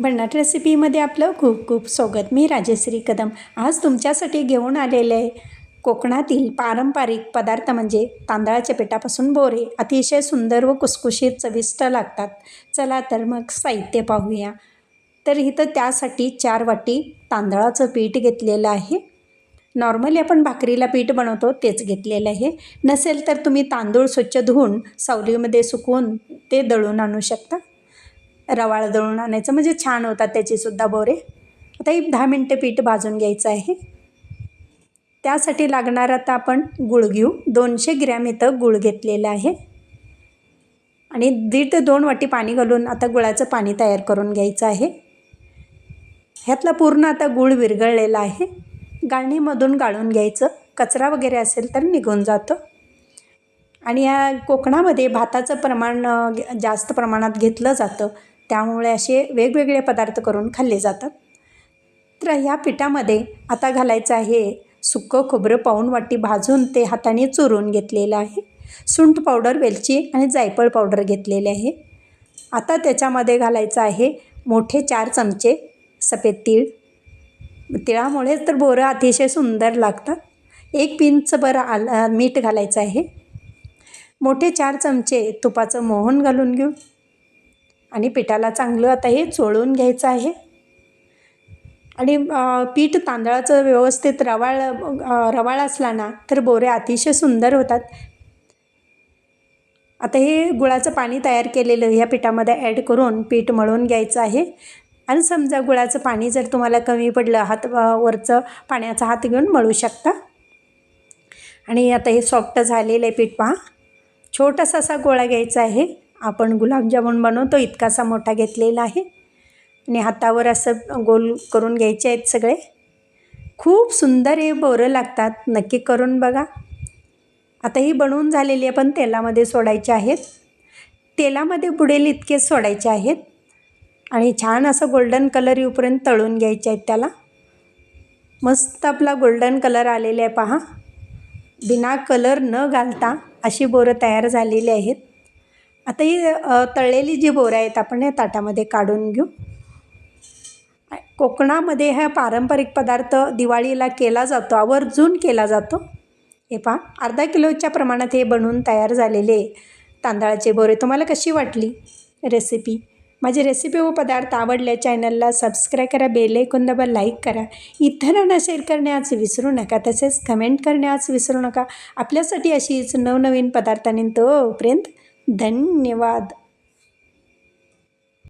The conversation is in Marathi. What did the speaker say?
भन्नाट रेसिपीमध्ये आपलं खूप खूप स्वागत. मी राजश्री कदम. आज तुमच्यासाठी घेऊन आलेले आहे कोकणातील पारंपरिक पदार्थ म्हणजे तांदळाच्या पिठापासून बोरे. अतिशय सुंदर व कुसकुशीत चविष्ट लागतात. चला तर मग साहित्य पाहूया. तर इथं त्यासाठी चार वाटी तांदळाचं पीठ घेतलेलं आहे. नॉर्मली आपण भाकरीला पीठ बनवतो तेच घेतलेलं आहे. नसेल तर तुम्ही तांदूळ स्वच्छ धुवून सावलीमध्ये सुकवून ते दळून आणू शकता. रवाळ दळून आणायचं. म्हणजे छान होतात त्याचीसुद्धा बोरे. आता एक दहा मिनटं पीठ भाजून घ्यायचं आहे. त्यासाठी लागणार आता आपण गुळ घेऊ. दोनशे ग्रॅम इथं गुळ घेतलेलं आहे. आणि दीड ते दोन वाटी पाणी घालून आता गुळाचं पाणी तयार करून घ्यायचं आहे. ह्यातला पूर्ण आता गुळ विरघळलेला आहे. गाळणीमधून गाळून घ्यायचं. कचरा वगैरे असेल तर निघून जातं. आणि या कोकणामध्ये भाताचं प्रमाण जास्त प्रमाणात घेतलं जातं. त्यामुळे असे वेगवेगळे पदार्थ करून खाल्ले जातात. तर ह्या पिठामध्ये आता घालायचं आहे सुकं खोबरं पाऊण वाटी भाजून ते हाताने चुरून घेतलेलं आहे. सुंठ पावडर वेलची आणि जायफळ पावडर घेतलेले आहे. आता त्याच्यामध्ये घालायचं आहे मोठे चार चमचे सफेद तीळ. तिळामुळे तर बोरं अतिशय सुंदर लागतात. एक पिंचभर बरं आल मीठ घालायचं आहे. मोठे चार चमचे तुपाचं मोहन घालून घेऊ. आणि पिठाला चांगलं आता हे चोळून घ्यायचं आहे. आणि पीठ तांदळाचं व्यवस्थित रवाळ रवाळ असला ना तर बोरे अतिशय सुंदर होतात. आता हे गुळाचं पाणी तयार केलेलं ह्या पिठामध्ये ॲड करून पीठ मळून घ्यायचं आहे. आणि समजा गुळाचं पाणी जर तुम्हाला कमी पडलं हात वरचं पाण्याचा हात घेऊन मळू शकता. आणि आता हे सॉफ्ट झालेलं आहे पीठ पहा. छोटासा असा गोळा घ्यायचा आहे. आपण गुलाबजामुन बनवतो इतकासा मोठा घेतलेला आहे. आणि हातावर असं गोल करून घ्यायचे आहेत सगळे. खूप सुंदर हे बोरं लागतात नक्की करून बघा. आता ही बनवून झालेली आहे पण तेलामध्ये सोडायचे आहेत. तेलामध्ये बुडेल इतके सोडायचे आहेत. आणि छान असं गोल्डन कलर येऊपर्यंत तळून घ्यायचे आहेत त्याला. मस्त आपला गोल्डन कलर आलेला आहे पहा. बिना कलर न घालता अशी बोरं तयार झालेली आहेत. आता ही तळलेली जी बोरं आहेत आपण या ताटामध्ये काढून घेऊ. कोकणामध्ये हा पारंपरिक पदार्थ दिवाळीला केला जातो आवर्जून केला जातो. हे पहा अर्धा किलोच्या प्रमाणात हे बनवून तयार झालेले तांदळाचे बोरे. तुम्हाला कशी वाटली रेसिपी? माझी रेसिपी व पदार्थ आवडल्या चॅनलला सबस्क्राईब करा बेल दाबा लाईक करा. इतरांना शेअर करण्यास विसरू नका तसेच कमेंट करण्यास विसरू नका. आपल्यासाठी अशीच नवनवीन पदार्थांनी तोपर्यंत धन्यवाद.